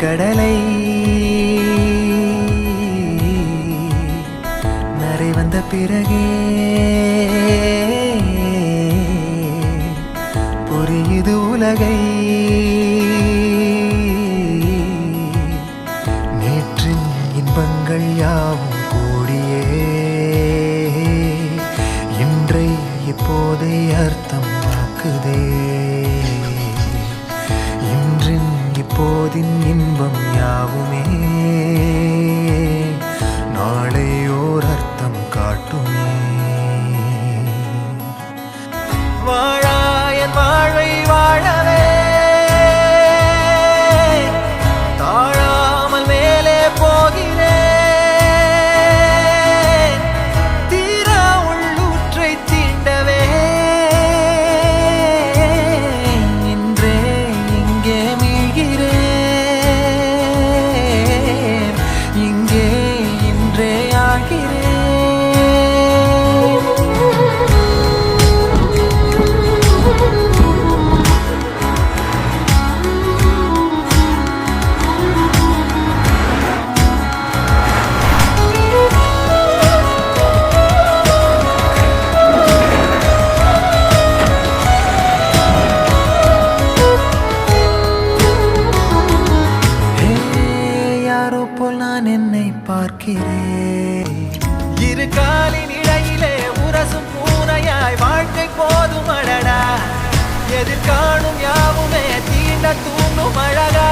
கடலை. நரை வந்த பிறகே புரியுது உலகை. நேற்றின் இன்பங்கள் யாவும் கூடியே. இன்றை இப்போதை அர்த்தம் ஆக்குதே இப்போதின் இன்பம் யாவுமே? நாளை ஓர் அர்த்தம் காட்டுமே. வாழாயன் நான் என்னை பார்க்கிறேன். இரு காலின் இடையிலே உரசும் பூனையாய் வாழ்க்கை போதும் அடடா. எதிர்காணும் யாவுமே தீண்ட தூண்டும் அழகா.